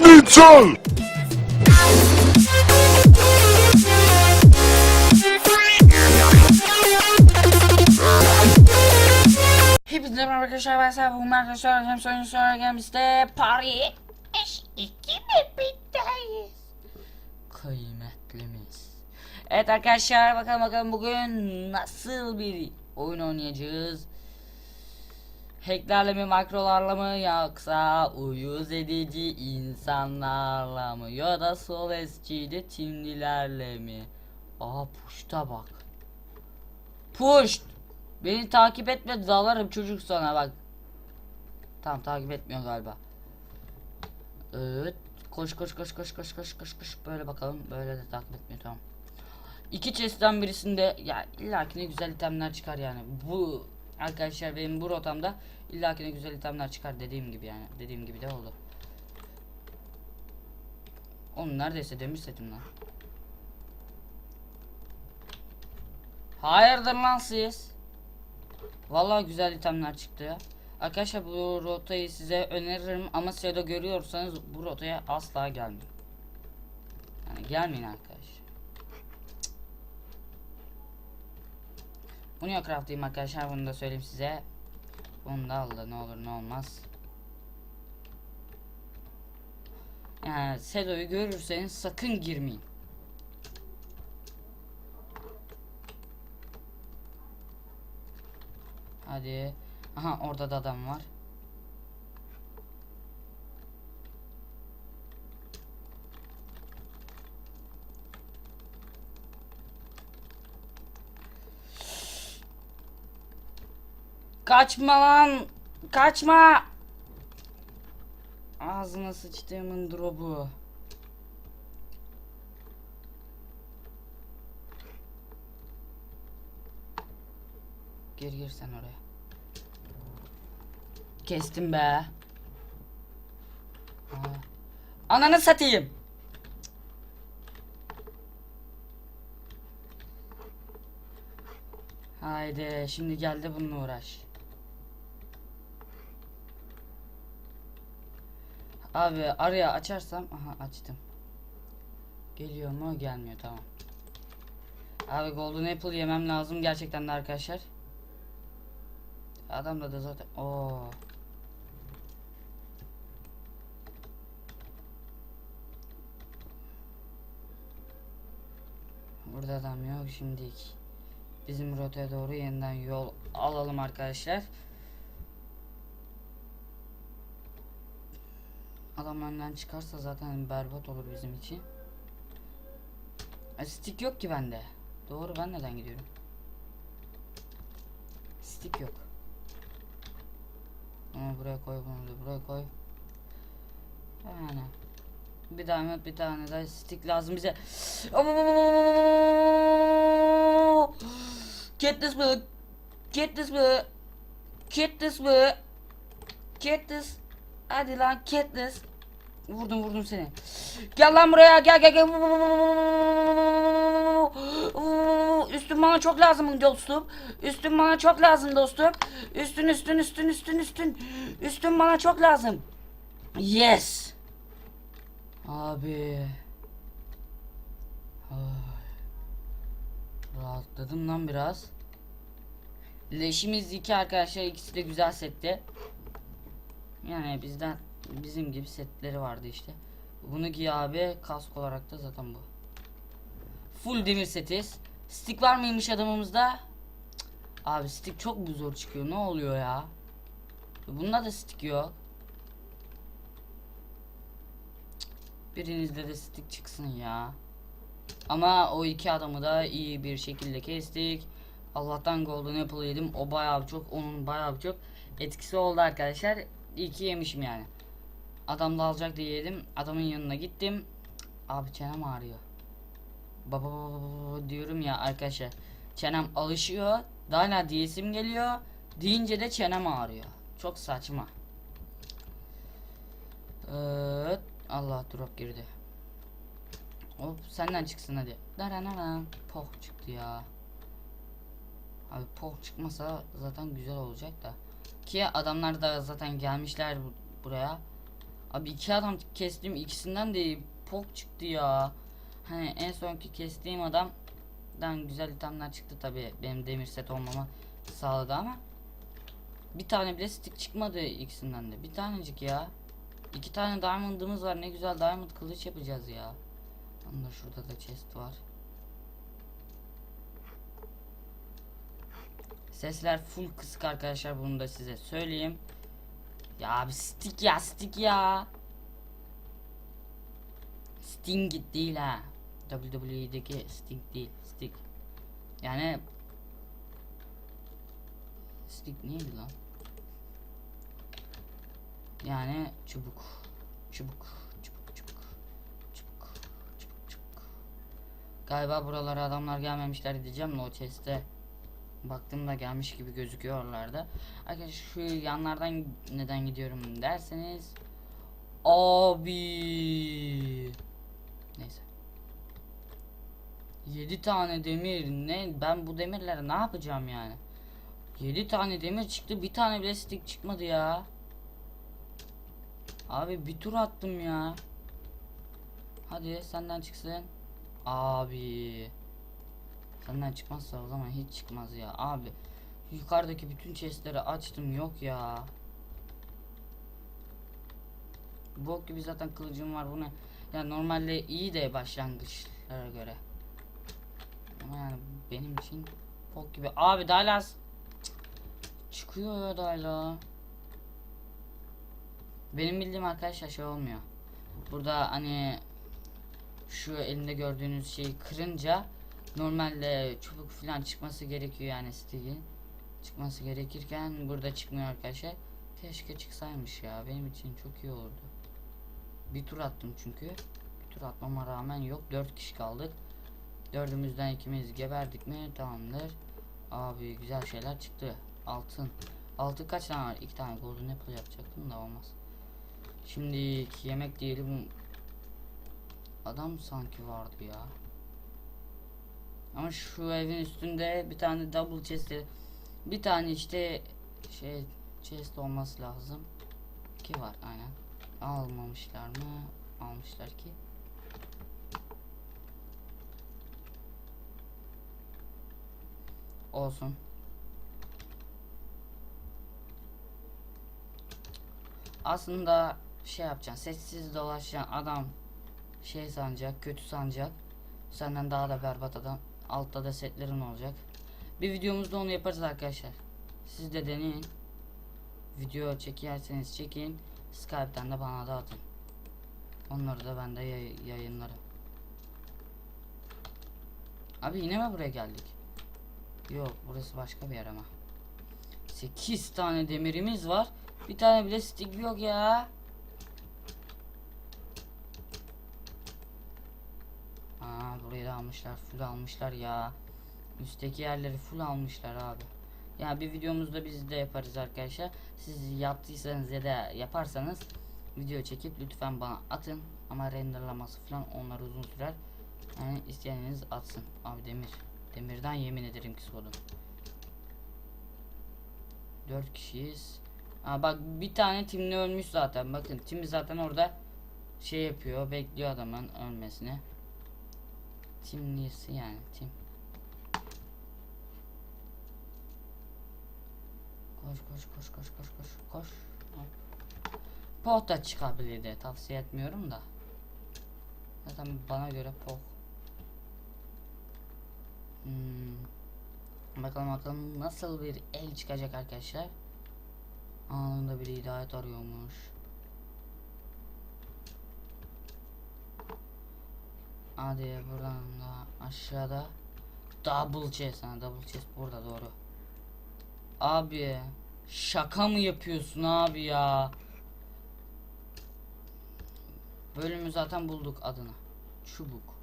Schnitzel! Hepinize merhaba arkadaşlar ben Serhat. Bugün arkadaşlar hem soyun sonra gelmişte Paris 2001'deyiz Kıymetlimiz. Evet arkadaşlar bakalım bakalım bugün nasıl bir oyun oynayacağız Hacklerle mi makrolarla mı yoksa uyuz edici insanlarla mı ya da sol escide timlilerle mi Aa puşta bak Puşt Beni takip etme dalarım çocuk sana bak. Tamam takip etmiyor galiba. Evet. Koş koş koş koş koş koş koş koş böyle bakalım. Böyle de takip etmiyor tamam. İki chest'ten birisinde ya illaki ne güzel itemler çıkar yani. Bu arkadaşlar benim bu rotamda illaki ne güzel itemler çıkar dediğim gibi yani. Dediğim gibi de oldu. Onun neredeyse demir setim lan. Hayırdır lan siz? Vallahi güzel itemler çıktı ya. Arkadaşlar bu rotayı size öneririm ama Sedo görüyorsanız bu rotaya asla gelmeyin. Yani gelmeyin arkadaş. Bunu craftlayayım arkadaşlar bunu da söyleyeyim size. Bunu da al da ne olur ne olmaz. Yani Sedo'yu görürseniz sakın girmeyin. Hadi. Aha orada da adam var. Kaçma lan. Kaçma. Ağzına sıçtığımın drop'u. Gir gir sen oraya. Kestim be. Aa. Ananı satayım. Haydi şimdi geldi bununla uğraş. Abi araya açarsam aha açtım. Geliyor mu? Gelmiyor tamam. Abi Golden Apple yemem lazım gerçekten de arkadaşlar. Adamda da zaten o. Burada adam yok şimdilik. Bizim rotaya doğru yeniden yol alalım arkadaşlar. Adam önden çıkarsa zaten berbat olur bizim için. E, stick yok ki bende. Doğru ben neden gidiyorum? Stick yok. Bunu buraya koy, bunu da buraya koy. Yani. Bir tane bir tane daha stick lazım bize. Get this book. Get this book. Get this book. Get this. Hadi lan get this. Vurdum vurdum seni. Gel lan buraya gel gel gel. Üstün bana çok lazım dostum. Üstün bana çok lazım dostum. Üstün üstün üstün üstün üstün. Üstün bana çok lazım. Yes. Abi. Rahatladım lan biraz. Leşimiz iki arkadaşlar ikisi de güzel setti. Yani bizden bizim gibi setleri vardı işte. Bunu giy abi kask olarak da zaten bu. Full demir setiz. Stick var mıymış adamımızda? Cık. Abi stick çok mu zor çıkıyor? Ne oluyor ya? Bunda da stick yok. Birinizde de stick çıksın ya. Ama o iki adamı da iyi bir şekilde kestik. Allah'tan golden apple yedim. O bayağı çok onun bayağı çok etkisi oldu arkadaşlar. İyi ki yemişim yani. Adam da alacak diye yedim. Adamın yanına gittim. Abi çenem ağrıyor. Baba diyorum ya arkadaşlar. Çenem alışıyor. Daha hala diyesim geliyor. Deyince de çenem ağrıyor. Çok saçma. Evet. Allah drop girdi. Hop senden çıksın hadi. Daranaran. Poh çıktı ya. Abi poh çıkmasa zaten güzel olacak da. Ki adamlar da zaten gelmişler bu- buraya. Abi iki adam kestim ikisinden de pok çıktı ya. Hani en sonki kestiğim adamdan güzel itemler çıktı tabi benim demir set olmama sağladı ama bir tane bile stick çıkmadı ikisinden de bir tanecik ya. İki tane diamond'ımız var ne güzel diamond kılıç yapacağız ya. Onda şurada da chest var. Sesler full kısık arkadaşlar bunu da size söyleyeyim. Ya abi stick ya stick ya. Sting değil ha. WWE'deki Sting değil. Stick. Yani Stick neydi lan? Yani çubuk. Çubuk. Çubuk çubuk. Çubuk. Çubuk çubuk. Galiba buralara adamlar gelmemişler diyeceğim de o chest'e baktığımda gelmiş gibi gözüküyorlardı. Arkadaşlar şu yanlardan neden gidiyorum? derseniz Abi. Neyse. 7 tane demir ne? Ben bu demirlere ne yapacağım yani? 7 tane demir çıktı bir tane bile stick çıkmadı ya. Abi bir tur attım ya. Hadi senden çıksın. Abi Senden çıkmazsa o zaman hiç çıkmaz ya. Abi Yukarıdaki bütün chestleri açtım yok ya. Bok gibi zaten kılıcım var bu ne? Ya normalde iyi de başlangıçlara göre. Ama yani benim için bok gibi. Abi Dallas! Çıkıyor ya Dayla. Benim bildiğim arkadaşlar şey olmuyor. Burada hani Şu elinde gördüğünüz şeyi kırınca Normalde çubuk falan çıkması gerekiyor yani Stig'in çıkması gerekirken burada çıkmıyor arkadaşlar. Keşke çıksaymış ya benim için çok iyi olurdu. Bir tur attım çünkü. Bir tur atmama rağmen yok. Dört kişi kaldık. Dördümüzden ikimiz geberdik mi? Tamamdır. Abi güzel şeyler çıktı. Altın. Altın kaç tane var? İki tane golden apple yapacaktım da olmaz. Şimdi yemek diyelim. Adam sanki vardı ya. Ama şu evin üstünde bir tane double chest bir tane işte şey chest olması lazım. Ki var aynen. Almamışlar mı? Almışlar ki. Olsun. Aslında şey yapacaksın. Sessiz dolaşan adam şey sanacak, kötü sanacak. Senden daha da berbat adam. Altta da setlerin olacak. Bir videomuzda onu yaparız arkadaşlar. Siz de deneyin. Video çekerseniz çekin. Skype'ten de bana da atın. Onları da ben de yay yayınlarım. Abi yine mi buraya geldik? Yok burası başka bir yer ama. 8 tane demirimiz var. Bir tane bile stick yok ya. Aa burayı da almışlar. Full almışlar ya. Üstteki yerleri full almışlar abi. Ya bir videomuzda biz de yaparız arkadaşlar. Siz yaptıysanız ya da yaparsanız video çekip lütfen bana atın. Ama renderlaması falan onlar uzun sürer. Yani isteyeniniz atsın. Abi demir. Demirden yemin ederim ki sordum. 4 kişiyiz. Aa bak bir tane timli ölmüş zaten. Bakın timi zaten orada şey yapıyor. Bekliyor adamın ölmesini. Timlisi yani tim. Koş koş koş koş koş koş koş. Poh da çıkabilirdi. Tavsiye etmiyorum da. Zaten bana göre poh. Hmm. Bakalım bakalım nasıl bir el çıkacak arkadaşlar. Anında bir hidayet arıyormuş. Hadi buradan da aşağıda double chest ha double chest burada doğru. Abi şaka mı yapıyorsun abi ya? Bölümü zaten bulduk adını. Çubuk.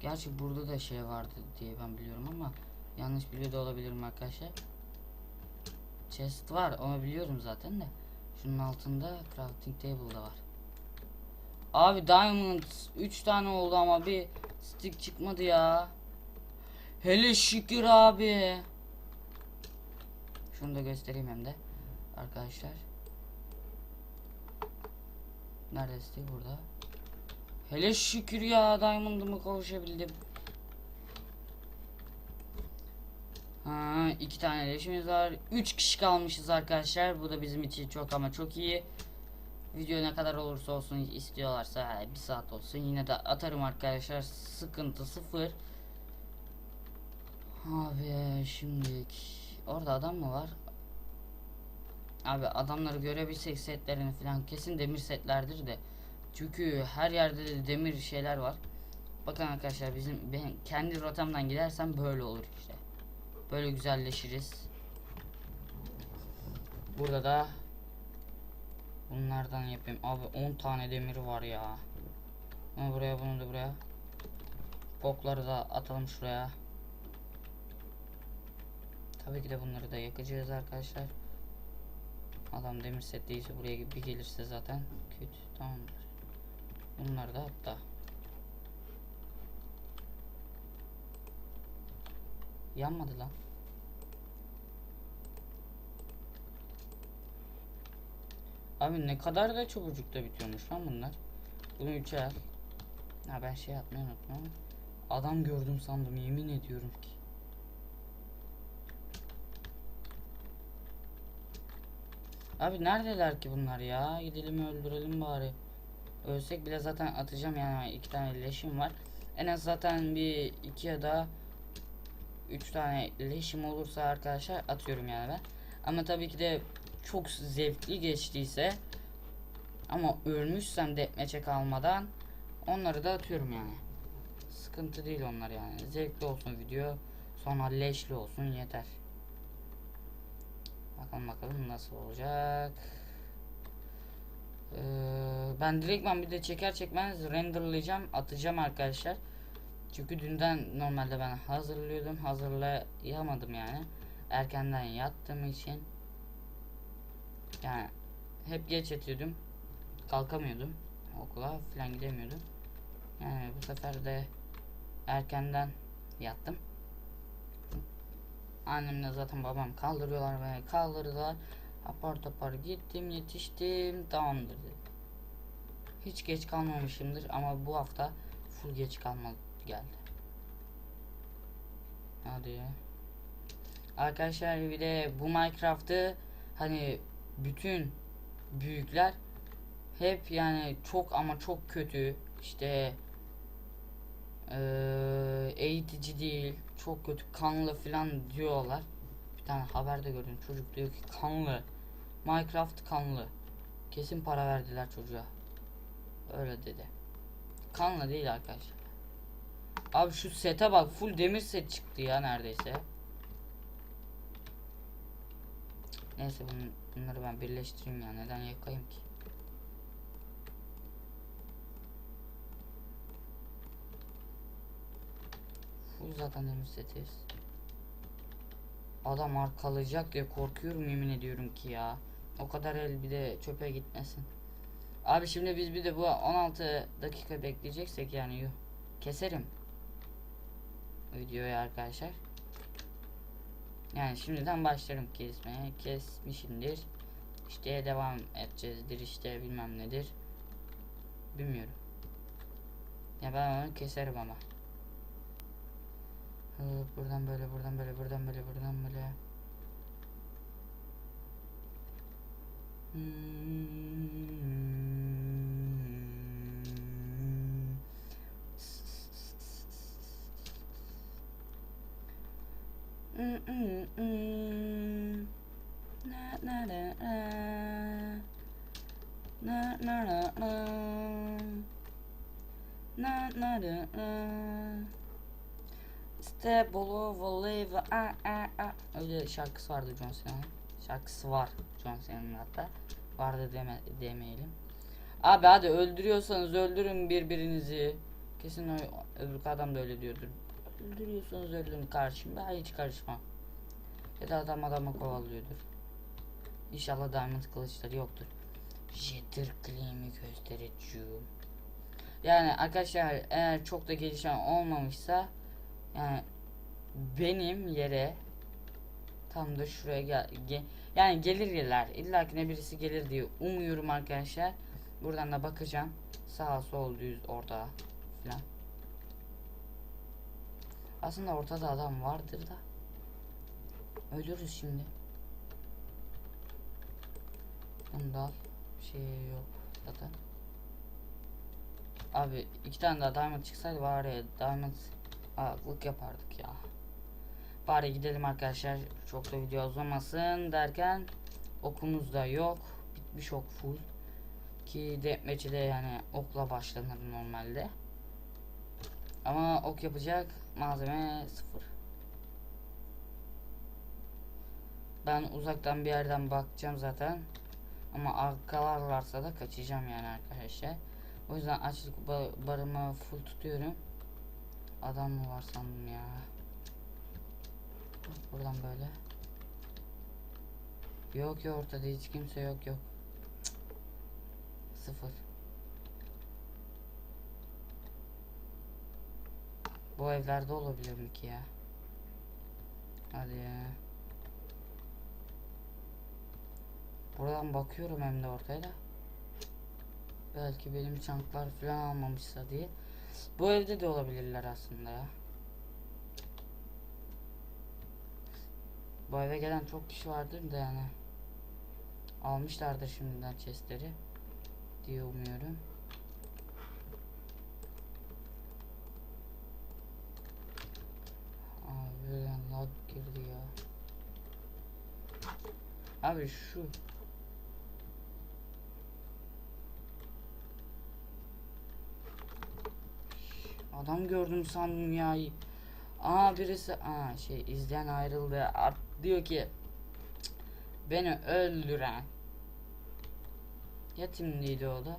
Gerçi burada da şey vardı diye ben biliyorum ama yanlış biliyor da olabilirim arkadaşlar. Chest var onu biliyorum zaten de. Şunun altında crafting table da var. Abi diamond 3 tane oldu ama bir stick çıkmadı ya. Hele şükür abi. Şunu da göstereyim hem de arkadaşlar. Neredeyse burada. Hele şükür ya diamond'ıma kavuşabildim. Ha, iki tane leşimiz var. Üç kişi kalmışız arkadaşlar. Bu da bizim için çok ama çok iyi. Video ne kadar olursa olsun istiyorlarsa bir saat olsun yine de atarım arkadaşlar. Sıkıntı sıfır. Abi şimdi orada adam mı var? Abi adamları görebilsek setlerini falan kesin demir setlerdir de. Çünkü her yerde de demir şeyler var. Bakın arkadaşlar bizim ben kendi rotamdan gidersem böyle olur işte. Böyle güzelleşiriz. Burada da bunlardan yapayım. Abi 10 tane demir var ya. Bunu buraya bunu da buraya. Okları da atalım şuraya. Tabii ki de bunları da yakacağız arkadaşlar. Adam demir set değilse buraya bir gelirse zaten kötü tamamdır. Bunları da hatta. Yanmadı lan. Abi ne kadar da çabucuk da bitiyormuş lan bunlar. Bunu üçe al. Ha ben şey atmayı unuttum. Adam gördüm sandım yemin ediyorum ki. Abi neredeler ki bunlar ya? Gidelim öldürelim bari. Ölsek bile zaten atacağım yani iki tane leşim var. En az zaten bir iki ya da üç tane leşim olursa arkadaşlar atıyorum yani ben. Ama tabii ki de çok zevkli geçtiyse ama ölmüşsem deathmatch'e kalmadan onları da atıyorum yani. Sıkıntı değil onlar yani. Zevkli olsun video. Sonra leşli olsun yeter. Bakalım bakalım nasıl olacak. Ee, ben direktman bir de çeker çekmez renderlayacağım atacağım arkadaşlar. Çünkü dünden normalde ben hazırlıyordum hazırlayamadım yani. Erkenden yattığım için. Yani hep geç yatıyordum. Kalkamıyordum. Okula falan gidemiyordum. Yani bu sefer de erkenden yattım. Annemle zaten babam kaldırıyorlar beni kaldırdılar. Apar topar gittim yetiştim tamamdır dedim. Hiç geç kalmamışımdır ama bu hafta full geç kalmadı geldi. Hadi ya. Arkadaşlar bir de bu Minecraft'ı hani bütün büyükler hep yani çok ama çok kötü işte eee, eğitici değil çok kötü kanlı falan diyorlar. Bir tane haberde gördüm çocuk diyor ki kanlı Minecraft kanlı. Kesin para verdiler çocuğa. Öyle dedi. Kanlı değil arkadaşlar. Abi şu sete bak full demir set çıktı ya neredeyse. Neyse bunu, bunları ben birleştireyim ya neden yakayım ki full zaten demir setiz Adam arkalayacak diye korkuyorum yemin ediyorum ki ya. O kadar el bir de çöpe gitmesin. Abi şimdi biz bir de bu 16 dakika bekleyeceksek yani. Keserim. Videoyu arkadaşlar. Yani şimdiden başlarım kesmeye. Kesmişimdir. İşte devam edeceğizdir işte bilmem nedir. Bilmiyorum. Ya ben onu keserim ama. Buradan böyle buradan böyle buradan böyle buradan böyle. Hmm. Mm, All over live a a a öyle şarkısı vardı John Cena'nın. Şarkısı var John Cena'nın hatta. Vardı deme, demeyelim. Abi hadi öldürüyorsanız öldürün birbirinizi. Kesin o öbür adam da öyle diyordur. Öldürüyorsanız öldürün karşım. Ben hiç karışmam. Ya da adam adamı kovalıyordur. İnşallah diamond kılıçları yoktur. Jetter claim'i göstereceğim. Yani arkadaşlar eğer çok da gelişen olmamışsa yani benim yere tam da şuraya gel, ge- yani gelir gelir illa ki ne birisi gelir diye umuyorum arkadaşlar Buradan da bakacağım. Sağ sol düz orta filan. Aslında ortada adam vardır da. Ölürüz şimdi. Bunu da al. Şey yok zaten. Abi iki tane daha diamond çıksaydı var ya diamond aklık yapardık ya. Bari gidelim arkadaşlar. Çok da video uzamasın derken okumuz da yok. Bitmiş ok full. Ki deathmatch'e de yani okla başlanır normalde. Ama ok yapacak malzeme sıfır. Ben uzaktan bir yerden bakacağım zaten. Ama arkalarlarsa da kaçacağım yani arkadaşlar. O yüzden açlık ba- barımı full tutuyorum. Adam mı var sandım ya. Buradan böyle. Yok ya ortada hiç kimse yok yok. Cık. Sıfır. Bu evlerde olabilir mi ki ya? Hadi ya. Buradan bakıyorum hem de ortaya da. Belki benim çanklar falan almamışsa diye. Bu evde de olabilirler aslında ya. Bu eve gelen çok kişi vardır da yani. Almışlardır şimdiden chestleri. Diye umuyorum. Abi lag girdi ya. Abi şu Adam gördüm sandım ya. Aa birisi aa şey izleyen ayrıldı. Art diyor ki "Cık, beni öldüren yetimliydi o da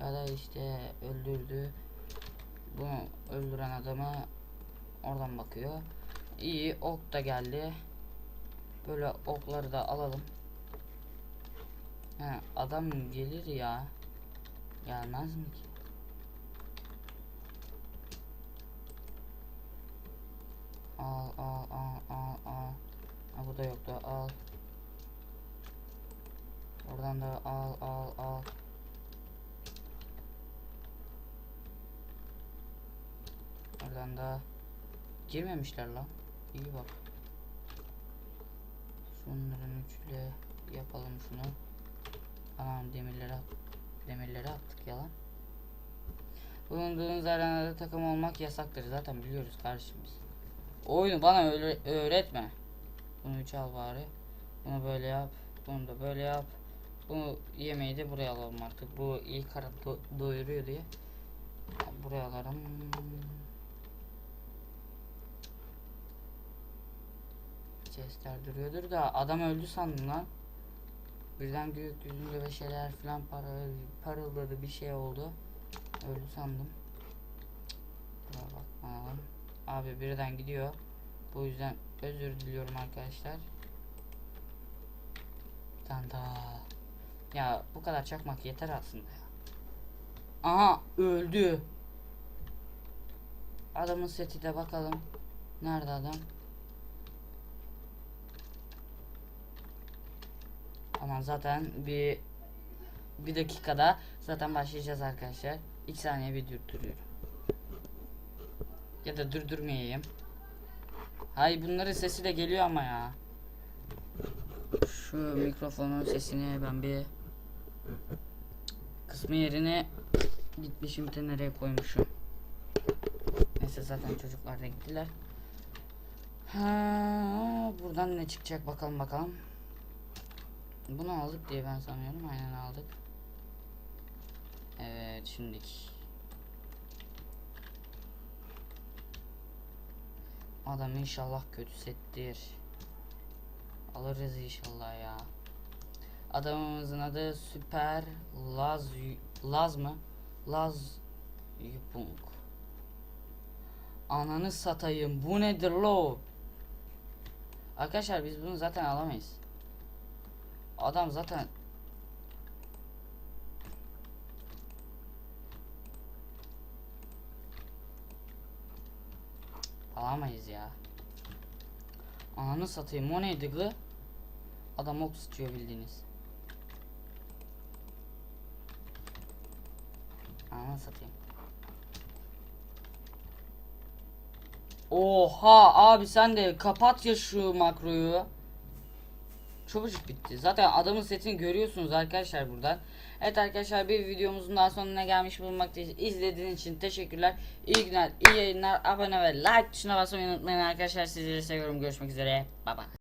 ya da işte öldürdü bunu öldüren adamı oradan bakıyor. İyi ok da geldi. Böyle okları da alalım. He, adam gelir ya. Gelmez mi ki? Al al al al al. Ha bu da yoktu. Al. Oradan da al al al. Oradan da girmemişler lan. İyi bak. Şunların üçüyle yapalım şunu. Tamam demirleri at. Demirleri attık yalan. Bulunduğunuz arenada takım olmak yasaktır. Zaten biliyoruz kardeşimiz. Oyunu bana öğretme. Bunu üç al bari. Bunu böyle yap. Bunu da böyle yap. Bunu yemeği de buraya alalım artık. Bu iyi karın do- doyuruyor diye. Buraya alalım. Chestler duruyordur da adam öldü sandım lan. Birden gökyüzünde bir şeyler falan parıl, parıldadı bir şey oldu. Öldü sandım. Buraya bakmayalım. Abi birden gidiyor. Bu yüzden özür diliyorum arkadaşlar. Bir tane. Ya bu kadar çakmak yeter aslında ya. Aha öldü. Adamın seti de bakalım. Nerede adam? Aman zaten bir bir dakikada zaten başlayacağız arkadaşlar. 2 saniye bir durduruyorum. Ya da durdurmayayım. Hay bunların sesi de geliyor ama ya. Şu mikrofonun sesini ben bir kısmı yerine gitmişim de nereye koymuşum. Neyse zaten çocuklar da gittiler. Ha, buradan ne çıkacak bakalım bakalım. Bunu aldık diye ben sanıyorum. Aynen aldık. Evet şimdiki. Adam inşallah kötü settir. Alırız inşallah ya. Adamımızın adı Süper Laz Laz mı? Laz Yupung. Ananı satayım. Bu nedir lo? Arkadaşlar biz bunu zaten alamayız. Adam zaten alamayız ya. Ananı satayım o neydi gı? Adam ok sıçıyor bildiğiniz. Ananı satayım. Oha abi sen de kapat ya şu makroyu. Çabucak bitti. Zaten adamın setini görüyorsunuz arkadaşlar buradan. Evet arkadaşlar bir videomuzun daha sonuna gelmiş bulunmaktayız. İzlediğiniz için teşekkürler. İyi günler, iyi yayınlar. Abone ve like tuşuna basmayı unutmayın arkadaşlar. Sizleri seviyorum. Görüşmek üzere. Bye bye.